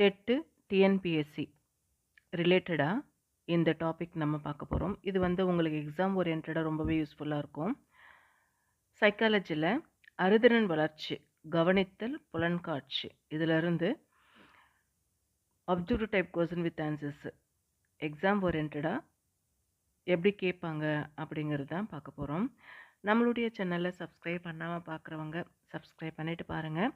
TET TNPSC ரிலேட்டடாக இந்த topic நம்ம பார்க்க போகிறோம் இது வந்து உங்களுக்கு எக்ஸாம் ஓரியன்டாக ரொம்பவே யூஸ்ஃபுல்லாக இருக்கும். சைக்காலஜியில் அறுதிறன் வளர்ச்சி கவனித்தல் புலன்காட்சி. இதிலிருந்து objective type question with answers exam ஓரியன்டாக எப்படி கேட்பாங்க அப்படிங்கிறது தான் பார்க்க போகிறோம் நம்மளுடைய சேனலை சப்ஸ்கிரைப் பண்ணாமல் பார்க்குறவங்க சப்ஸ்கிரைப் பண்ணிவிட்டு பாருங்கள்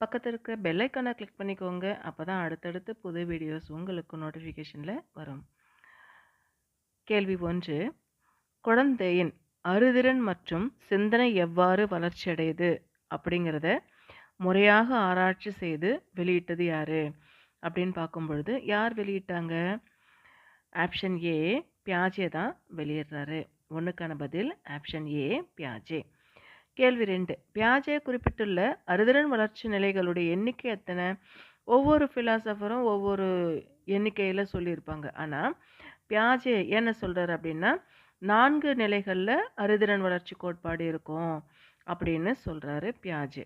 பக்கத்தில் இருக்கிற பெல் கிளிக் பண்ணிக்கோங்க. அப்போ தான் அடுத்தடுத்து புது வீடியோஸ் உங்களுக்கு நோட்டிஃபிகேஷனில் வரும். கேள்வி ஒன்று. குழந்தையின் அறுதிறன் மற்றும் சிந்தனை எவ்வாறு வளர்ச்சியடையுது அப்படிங்கிறத முறையாக ஆராய்ச்சி செய்து வெளியிட்டது யார்? அப்படின்னு பார்க்கும் பொழுது யார் வெளியிட்டாங்க? ஆப்ஷன் ஏ பியாஜே தான் வெளியிடுறாரு. ஒன்றுக்கான பதில் ஆப்ஷன் ஏ பியாஜே கேள்வி ரெண்டு. பியாஜே குறிப்பிட்டுள்ள அறுதிறன் வளர்ச்சி நிலைகளுடைய எண்ணிக்கை எத்தனை? ஒவ்வொரு ஃபிலாசபரும் ஒவ்வொரு எண்ணிக்கையில் சொல்லியிருப்பாங்க. ஆனால் பியாஜே என்ன சொல்கிறார் அப்படின்னா நான்கு நிலைகளில் அறுதிறன் வளர்ச்சி கோட்பாடு இருக்கும் அப்படின்னு சொல்கிறாரு பியாஜே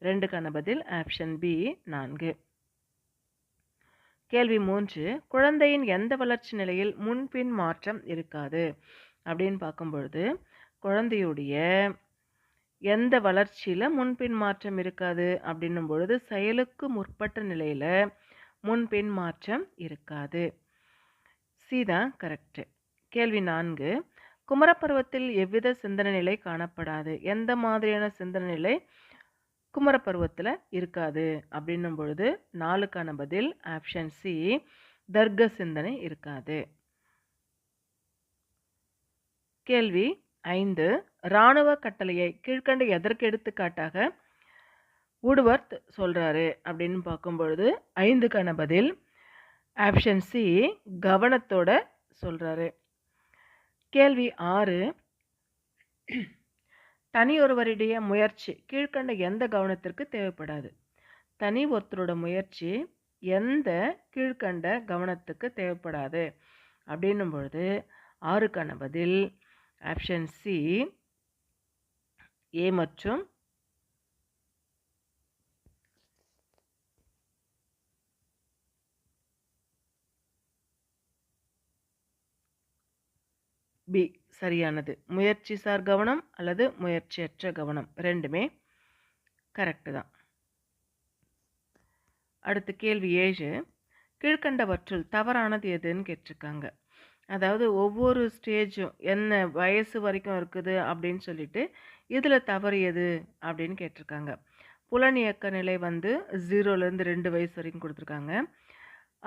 ரெண்டுக்கான பதில் ஆப்ஷன் பி நான்கு. கேள்வி மூன்று. குழந்தையின் எந்த வளர்ச்சி நிலையில் முன்பின் மாற்றம் இருக்காது? அப்படின்னு பார்க்கும் பொழுது குழந்தையுடைய எந்த வளர்ச்சியில் முன்பின் மாற்றம் இருக்காது அப்படின்னும் பொழுது செயலுக்கு முற்பட்ட நிலையில் முன்பின் மாற்றம் இருக்காது. சி தான் கரெக்டு. கேள்வி நான்கு. குமரப்பருவத்தில் எவ்வித சிந்தனை நிலை காணப்படாது? எந்த மாதிரியான சிந்தனை நிலை குமரப்பருவத்தில் இருக்காது? அப்படின்னும் பொழுது நாலுக்கான பதில் ஆப்ஷன் சி தர்க்க சிந்தனை இருக்காது. கேள்வி ஐந்து இராணுவ கட்டளையை கீழ்கண்ட எதற்கு எடுத்துக்காட்டாக உடுவர்த் சொல்கிறாரு அப்படின்னு பார்க்கும்பொழுது ஐந்துக்கான பதில் ஆப்ஷன் சி கவனத்தோட சொல்கிறாரு கேள்வி ஆறு தனியொருவருடைய முயற்சி கீழ்கண்ட எந்த கவனத்திற்கு தேவைப்படாது? தனி ஒருத்தரோட முயற்சி எந்த கீழ்கண்ட கவனத்துக்கு தேவைப்படாது? அப்படின்னும் பொழுது ஆறுக்கான பதில் ஆப்ஷன் சி ஏ மற்றும் பி சரியானது. முயற்சி சார் கவனம் அல்லது முயற்சியற்ற கவனம்? ரெண்டுமே கரெக்டு தான். அடுத்து கேள்வி ஏழு. கீழ்கண்டவற்றுள் தவறானது எதுன்னு கேட்டிருக்காங்க. அதாவது ஒவ்வொரு ஸ்டேஜும் என்ன வயசு வரைக்கும் இருக்குது அப்படின்னு சொல்லிட்டு இதில் தவறு எது அப்படின்னு கேட்டிருக்காங்க. புலனியக்க நிலை வந்து ஜீரோலேருந்து ரெண்டு வயசு வரைக்கும் கொடுத்துருக்காங்க.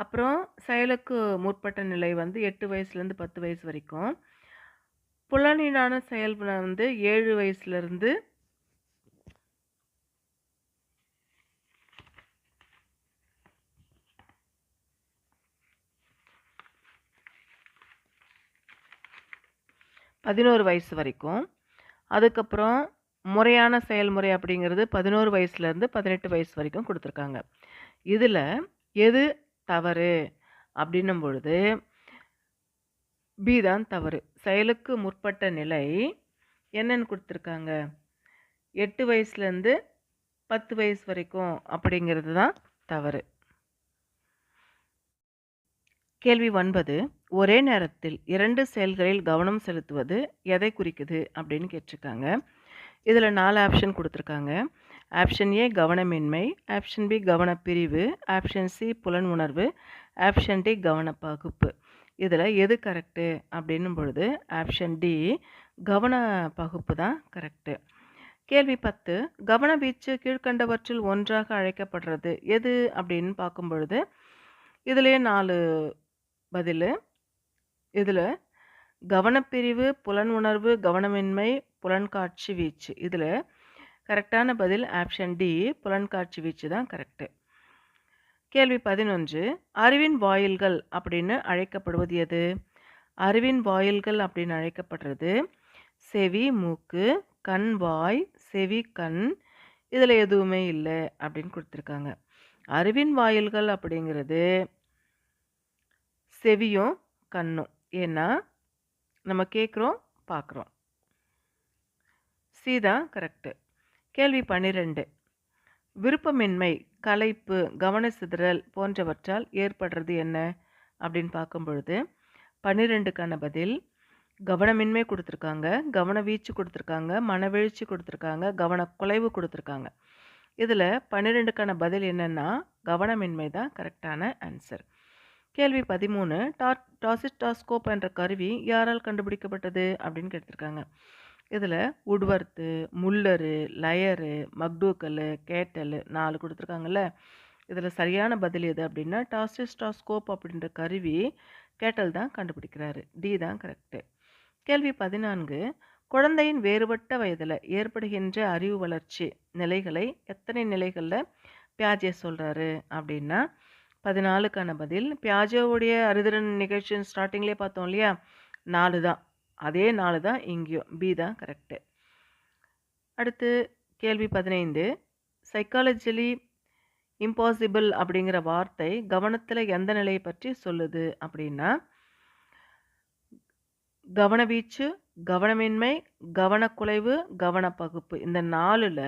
அப்புறம் செயலுக்கு முற்பட்ட நிலை வந்து எட்டு வயசுலேருந்து பத்து வயசு வரைக்கும். புலனினான செயல் வந்து ஏழு வயசுலேருந்து பதினோரு வயசு வரைக்கும். அதுக்கப்புறம் முறையான செயல்முறை அப்படிங்கிறது பதினோரு வயசுலேருந்து பதினெட்டு வயசு வரைக்கும் கொடுத்துருக்காங்க. இதில் எது தவறு? அப்படின்னும் பொழுது பி தான் தவறு. செயலுக்கு முற்பட்ட நிலை என்னென்னு கொடுத்துருக்காங்க? எட்டு வயசுலேருந்து பத்து வயசு வரைக்கும் அப்படிங்கிறது தான் தவறு. கேள்வி ஒன்பது. ஒரே நேரத்தில் இரண்டு செயல்களில் கவனம் செலுத்துவது எதை குறிக்குது அப்படின்னு கேட்டிருக்காங்க. இதில் நாலு ஆப்ஷன் கொடுத்துருக்காங்க. ஆப்ஷன் ஏ கவனமின்மை. ஆப்ஷன் பி கவனப்பிரிவு. ஆப்ஷன் சி புலன் உணர்வு ஆப்ஷன் டி கவனப்பகுப்பு. இதில் எது கரெக்டு அப்படின்னும் பொழுது ஆப்ஷன் டி கவன பகுப்பு தான் கரெக்டு கேள்வி பத்து கவன வீச்சு கீழ்கண்டவற்றில் ஒன்றாக அழைக்கப்படுறது எது அப்படின்னு பார்க்கும் பொழுது இதிலே நாலு பதில். இதில் கவனப்பிரிவு புலன் உணர்வு கவனமின்மை புலன்காட்சி வீச்சு. இதில் கரெக்டான பதில் ஆப்ஷன் டி புலன்காட்சி வீச்சு தான் கரெக்டு கேள்வி பதினொன்று அறிவின் வாயில்கள் அப்படின்னு அழைக்கப்படுவது எது? அறிவின் வாயில்கள் அப்படின்னு அழைக்கப்படுறது செவி மூக்கு கண் வாய் செவி கண். இதில் எதுவுமே இல்லை அப்படின்னு கொடுத்துருக்காங்க. அறிவின் வாயில்கள் அப்படிங்கிறது செவியும் கண்ணும். ஏன்னா நம்ம கேட்குறோம் பார்க்குறோம் சி தான் கரெக்டு கேள்வி பன்னிரெண்டு. விருப்பமின்மை கலைப்பு கவன சிதறல் போன்றவற்றால் ஏற்படுறது என்ன? அப்படின்னு பார்க்கும் பொழுது பன்னிரெண்டுக்கான பதில் கவனமின்மை கொடுத்துருக்காங்க கவன வீச்சு கொடுத்துருக்காங்க மனவெழுச்சி கொடுத்துருக்காங்க கவன குலைவு கொடுத்துருக்காங்க. இதில் பன்னிரெண்டுக்கான பதில் என்னென்னா கவனமின்மை தான் கரெக்டான ஆன்சர். கேள்வி பதிமூணு டா டாசிஸ்டாஸ்கோப் என்ற கருவி யாரால் கண்டுபிடிக்கப்பட்டது? அப்படின்னு கேட்டிருக்காங்க. இதில் உட்வர்த்து முல்லரு லயரு மக்டூக்கல் கேட்டல் நாலு கொடுத்துருக்காங்கல்ல. இதில் சரியான பதில் எது அப்படின்னா டாசிஸ்டாஸ்கோப் அப்படின்ற கருவி கேட்டல் தான் கண்டுபிடிக்கிறாரு. டி தான் கரெக்டு கேள்வி பதினான்கு குழந்தையின் வேறுபட்ட வயதில் ஏற்படுகின்ற அறிவு வளர்ச்சி நிலைகளை எத்தனை நிலைகளில் பியாஜே சொல்கிறாரு அப்படின்னா பதினாலுக்கான பதில். பியாஜோவுடைய அறிதிறன் நிகழ்ச்சி ஸ்டார்டிங்லேயே பார்த்தோம் இல்லையா? நாலு தான். அதே நாலு தான் இங்கேயும் பி தான் கரெக்டு அடுத்து கேள்வி பதினைந்து. சைக்காலஜிலி இம்பாசிபிள் அப்படிங்கிற வார்த்தை கவனத்தில் எந்த நிலையை பற்றி சொல்லுது அப்படின்னா கவனவீச்சு கவனமின்மை கவனக்குலைவு கவனப்பகுப்பு. இந்த நாலில்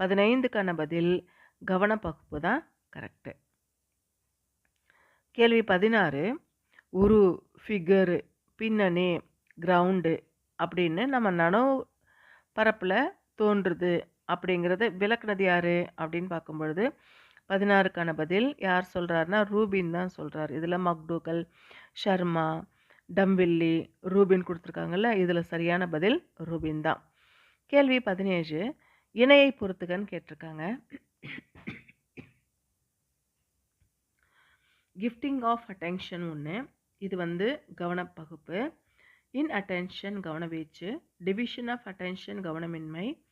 பதினைந்துக்கான பதில் கவனப்பகுப்பு தான் கரெக்டு கேள்வி பதினாறு. உரு ஃபிகரு பின்னணி கிரவுண்டு அப்படின்னு நம்ம நனவு பரப்பில் தோன்றுது அப்படிங்கிறத விளக்குனது யார் அப்படின்னு பார்க்கும் பொழுது பதினாறுக்கான பதில் யார் சொல்கிறாருன்னா ரூபின் தான் சொல்கிறார் இதில் மக்டூக்கல் ஷர்மா டம்பில்லி ரூபின் கொடுத்துருக்காங்கல்ல இதில் சரியான பதில் ரூபின் தான். கேள்வி பதினேழு இணையை பொறுத்துக்கன்னு கேட்டிருக்காங்க. கிஃப்டிங் ஆஃப் அட்டென்ஷன் ஒன்று இது வந்து கவனப்பகுப்பு. இன் அட்டென்ஷன் கவனவீச்சு. டிவிஷன் ஆஃப் அட்டென்ஷன் கவனமின்மை.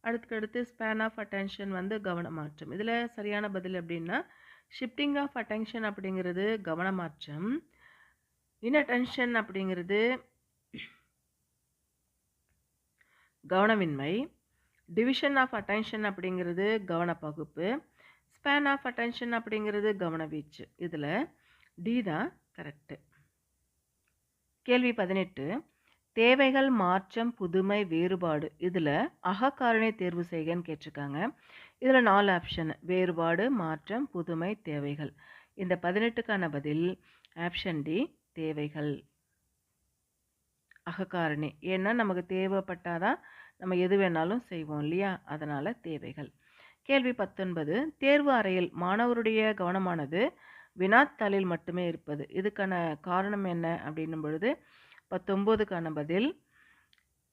அடுத்தடுத்து ஸ்பேன் ஆஃப் அட்டென்ஷன் வந்து கவனமாற்றம். இதில் சரியான பதில் அப்படின்னா ஷிஃப்டிங் ஆஃப் அட்டென்ஷன் அப்படிங்கிறது கவனமாற்றம். இன்அட்டென்ஷன் அப்படிங்கிறது கவனமின்மை. டிவிஷன் ஆஃப் அட்டென்ஷன் அப்படிங்கிறது கவனப்பகுப்பு. ஸ்பேன் ஆஃப் அட்டென்ஷன் அப்படிங்கிறது கவனவீச்சு இதில் டி தான் கரெக்டு கேள்வி பதினெட்டு. தேவைகள் மாற்றம் புதுமை வேறுபாடு. இதில் அகக்காரணை தேர்வு செய்கன்னு கேட்டிருக்காங்க. இதில் நாலு ஆப்ஷன் வேறுபாடு மாற்றம் புதுமை தேவைகள். இந்த பதினெட்டுக்கான பதில் ஆப்ஷன் டி தேவைகள். அகக்காரணி. ஏன்னா நமக்கு தேவைப்பட்டாதான் நம்ம எது வேணாலும் செய்வோம் இல்லையா? அதனால் தேவைகள். கேள்வி பத்தொன்பது. தேர்வு அறையில் மாணவருடைய கவனமானது வினாத்தாளில் மட்டுமே இருப்பது. இதுக்கான காரணம் என்ன அப்படின்னும் பொழுது பத்தொம்போதுக்கான பதில்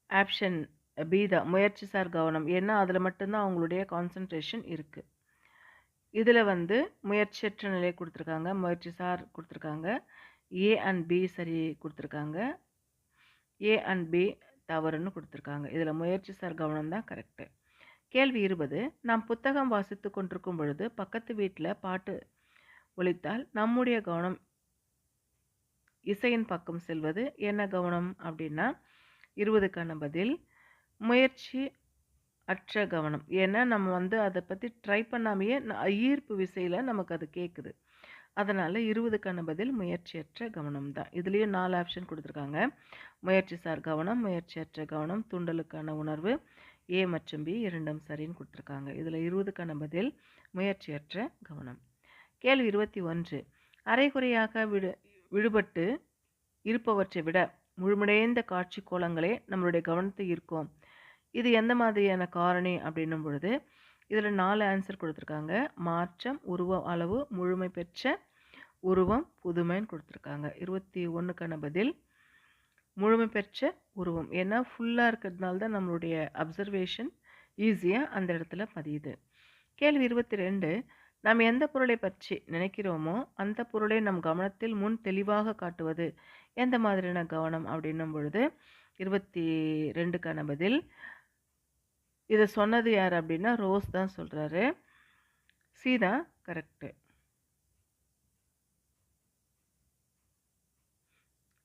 ஆப்ஷன் பி தான். முயற்சி சார் கவனம். ஏன்னா அதில் மட்டும்தான் அவங்களுடைய கான்சன்ட்ரேஷன் இருக்குது இதில் வந்து முயற்சியற்ற நிலை கொடுத்துருக்காங்க. முயற்சி சார் கொடுத்துருக்காங்க. ஏ அண்ட் பி சரி கொடுத்துருக்காங்க. ஏ அண்ட் பி தவறுன்னு கொடுத்துருக்காங்க. இதில் முயற்சி சார் கவனம் தான் கரெக்டு கேள்வி இருபது. நாம் புத்தகம் வாசித்து கொண்டிருக்கும் பொழுது பக்கத்து வீட்டில் பாட்டு ஒழித்தால் நம்முடைய கவனம் இசையின் பக்கம் செல்வது என்ன கவனம் அப்படின்னா இருபதுக்கான பதில் முயற்சி அற்ற கவனம். ஏன்னா நம்ம வந்து அதை பற்றி ட்ரை பண்ணாமையே ஈர்ப்பு விசையில் நமக்கு அது கேட்குது அதனால் இருபதுக்கான பதில் முயற்சியற்ற கவனம் தான். இதுலேயும் நாலு ஆப்ஷன் கொடுத்துருக்காங்க. முயற்சி சார் கவனம் முயற்சியற்ற கவனம் தூண்டலுக்கான உணர்வு ஏ மற்றும் பி இரண்டும் சரின்னு கொடுத்துருக்காங்க. இதில் இருபதுக்கான பதில் முயற்சியற்ற கவனம். கேள்வி இருபத்தி ஒன்று. அரைகுறையாக விடு விடுபட்டு இருப்பவற்றை விட முழுமடைந்த காட்சி கோலங்களே நம்மளுடைய கவனத்தை ஈர்க்கும். இது எந்த மாதிரியான காரணி அப்படின்னும் பொழுது இதில் நாலு ஆன்சர் கொடுத்துருக்காங்க. மாற்றம் உருவ அளவு முழுமை பெற்ற உருவம் புதுமைன்னு கொடுத்துருக்காங்க. இருபத்தி ஒன்றுக்கான பதில் முழுமை பெற்ற உருவம். ஏன்னா ஃபுல்லாக இருக்கிறதுனால தான் நம்மளுடைய அப்சர்வேஷன் ஈஸியாக அந்த இடத்துல பதியுது. கேள்வி இருபத்தி ரெண்டு நாம் எந்த பொருளை பற்றி நினைக்கிறோமோ அந்த பொருளை நம் கவனத்தில் முன் தெளிவாக காட்டுவது எந்த மாதிரியான கவனம் அப்படின்னும் பொழுது இருபத்தி ரெண்டுக்கான பதில் இதை சொன்னது யார் அப்படின்னா ரோஸ் தான் சொல்கிறாரு சீதா கரெக்டு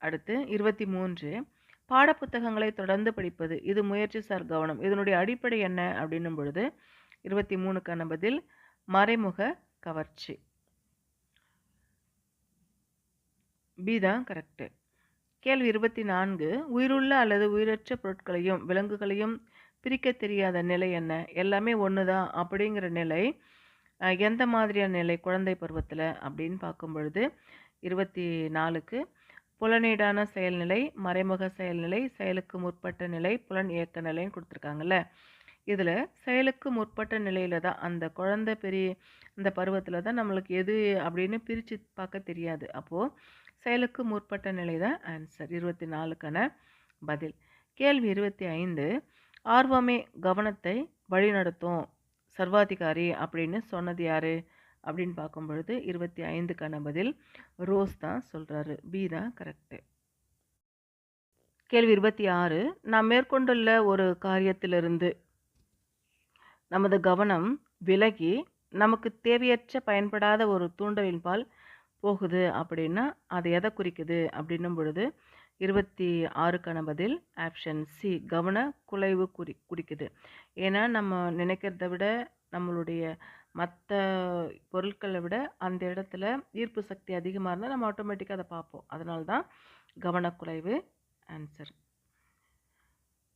அடுத்து இருபத்தி மூன்று பாடப்புத்தகங்களை தொடர்ந்து படிப்பது இது முயற்சி சார் கவனம். இதனுடைய அடிப்படை என்ன அப்படின்னும் பொழுது இருபத்தி மூணுக்கான பதில் மறைமுக கவர்ச்சி. பி தான் கரெக்டு கேள்வி இருபத்தி நான்கு உயிருள்ள அல்லது உயிரற்ற பொருட்களையும் விலங்குகளையும் பிரிக்க தெரியாத நிலை என்ன? எல்லாமே ஒன்று தான் அப்படிங்கிற நிலை எந்த மாதிரியான நிலை குழந்தை பருவத்தில் அப்படின்னு பார்க்கும் பொழுது இருபத்தி நாலுக்கு புலனீடான செயல்நிலை மறைமுக செயல்நிலை செயலுக்கு முற்பட்ட நிலை புலன் இயக்க நிலைன்னு கொடுத்துருக்காங்கல்ல. இதில் செயலுக்கு முற்பட்ட நிலையில் தான் அந்த குழந்தை பெரிய இந்த பருவத்தில் தான் நம்மளுக்கு எது அப்படின்னு பிரித்து பார்க்க தெரியாது. அப்போது செயலுக்கு முற்பட்ட நிலை தான் ஆன்சர் இருபத்தி நாலுக்கான பதில். கேள்வி இருபத்தி ஐந்து ஆர்வமே கவனத்தை வழிநடத்தும் சர்வாதிகாரி அப்படின்னு சொன்னது யார்? அப்படின்னு பார்க்கும் பொழுது இருபத்தி ஐந்துக்கான பதில் ரோஸ் தான் சொல்கிறாரு பி தான் கரெக்டு கேள்வி இருபத்தி ஆறு நாம் மேற்கொண்டுள்ள ஒரு காரியத்திலிருந்து நமது கவனம் விலகி நமக்கு தேவையற்ற பயன்படாத ஒரு தூண்டலின் பால் போகுது அப்படின்னா அது எதை குறிக்குது அப்படின்னும் பொழுது இருபத்தி ஆறுக்கான பதில் ஆப்ஷன் சி கவன குலைவு குறி குறிக்குது. ஏன்னா நம்ம நினைக்கிறத விட நம்மளுடைய மற்ற பொருட்களை விட அந்த இடத்துல ஈர்ப்பு சக்தி அதிகமாக இருந்தால் நம்ம ஆட்டோமேட்டிக்காக அதை பார்ப்போம். அதனால தான் கவனக்குலைவு ஆன்சர்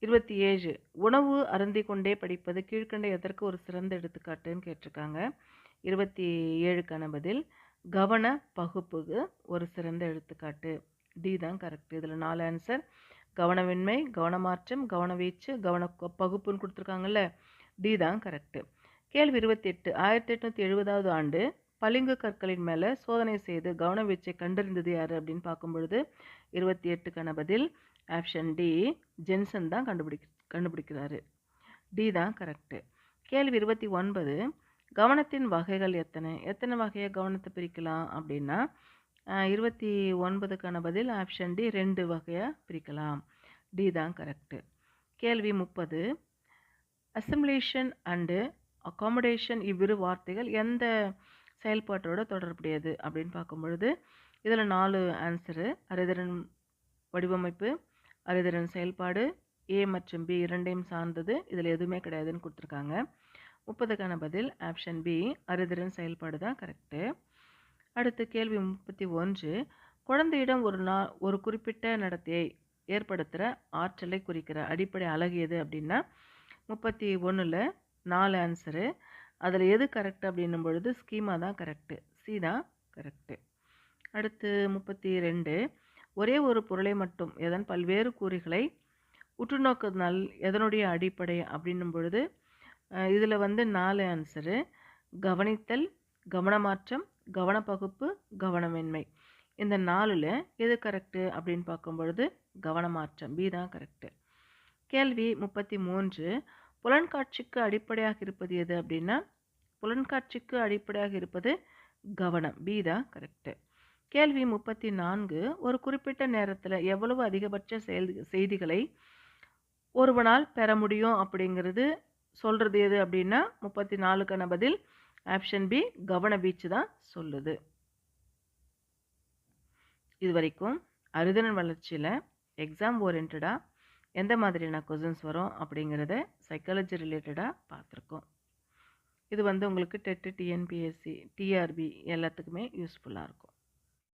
இருபத்தி ஏழு உணவு அருந்தி கொண்டே படிப்பது கீழ்க்கண்ட எதற்கு ஒரு சிறந்த எடுத்துக்காட்டுன்னு கேட்டிருக்காங்க. இருபத்தி ஏழுக்கான பதில் கவன பகுப்புக்கு ஒரு சிறந்த எடுத்துக்காட்டு. டி தான் கரெக்ட் இதில் நாலு ஆன்சர் கவனமின்மை கவனமாற்றம் கவனவீச்சு கவன பகுப்புன்னு கொடுத்துருக்காங்கல்ல டி தான் கரெக்டு கேள்வி இருபத்தி எட்டு ஆயிரத்தி எட்நூற்றி எழுபதாவது ஆண்டு பளிங்கு கற்களின் மேலே சோதனை செய்து கவனவீச்சை கண்டறிந்தது யார் அப்படின்னு பார்க்கும் பொழுது இருபத்தி எட்டுக்கான பதில் ஆப்ஷன் டி ஜென்சன் தான் கண்டுபிடிக்க கண்டுபிடிக்கிறாரு. டி தான் கரெக்டு கேள்வி இருபத்தி ஒன்பது கவனத்தின் வகைகள் எத்தனை? எத்தனை வகையை கவனத்தை பிரிக்கலாம் அப்படின்னா இருபத்தி ஒன்பதுக்கான பதில் ஆப்ஷன் டி ரெண்டு வகையாக பிரிக்கலாம். டி தான் கரெக்டு கேள்வி முப்பது அசிமுலேஷன் அண்டு அகாமடேஷன் இவ்விரு வார்த்தைகள் எந்த செயல்பாட்டோட தொடர்புடையது அப்படின்னு பார்க்கும் பொழுது இதில் நாலு ஆன்சரு அறிதிறன் வடிவமைப்பு அறிதிறன் செயல்பாடு ஏ மற்றும் பி இரண்டையும் சார்ந்தது இதில் எதுவுமே கிடையாதுன்னு கொடுத்துருக்காங்க. முப்பதுக்கான பதில் ஆப்ஷன் பி அறிதிறன் செயல்பாடு தான் கரெக்டு அடுத்து கேள்வி முப்பத்தி ஒன்று குழந்தையிடம் ஒரு நா ஒரு குறிப்பிட்ட நடத்தையை ஏற்படுத்துகிற ஆற்றலை குறிக்கிற அடிப்படை அழகு எது அப்படின்னா முப்பத்தி ஒன்றில் நாலு ஆன்சரு அதில் எது கரெக்ட் அப்படின்னும் பொழுது ஸ்கீமா தான் கரெக்டு சி தான் கரெக்டு அடுத்து முப்பத்தி ரெண்டு ஒரே ஒரு பொருளை மட்டும் எதன் பல்வேறு கூறுகளை உற்றுநோக்குதல் எதனுடைய அடிப்படை அப்படின்னும் பொழுது இதில் வந்து நாலு ஆன்சரு கவனித்தல் கவனமாற்றம் கவனப்பகுப்பு கவனமின்மை. இந்த நாலில் எது கரெக்டு அப்படின்னு பார்க்கும் பொழுது கவனமாற்றம். பி தான் கரெக்டு கேள்வி முப்பத்தி மூன்று புலன்காட்சிக்கு அடிப்படையாக இருப்பது எது அப்படின்னா புலன்காட்சிக்கு அடிப்படையாக இருப்பது கவனம். பி தான் கரெக்டு கேள்வி முப்பத்தி நான்கு ஒரு குறிப்பிட்ட நேரத்தில் எவ்வளவு அதிகபட்ச செயல் செய்திகளை ஒருவனால் பெற முடியும் அப்படிங்கிறது சொல்கிறது எது அப்படின்னா முப்பத்தி நாலுக்கான பதில் ஆப்ஷன் பி கவன வீச்சு தான் சொல்லுது. இது வரைக்கும் அறுதிறன் வளர்ச்சியில் எக்ஸாம் ஓரியன்டாக எந்த மாதிரியான கொஷின்ஸ் வரும் அப்படிங்கிறத சைக்காலஜி ரிலேட்டடாக பார்த்துருக்கோம். இது வந்து உங்களுக்கு டெட்டு டிஎன்பிஎஸ்சி டிஆர்பி எல்லாத்துக்குமே யூஸ்ஃபுல்லாக இருக்கும்.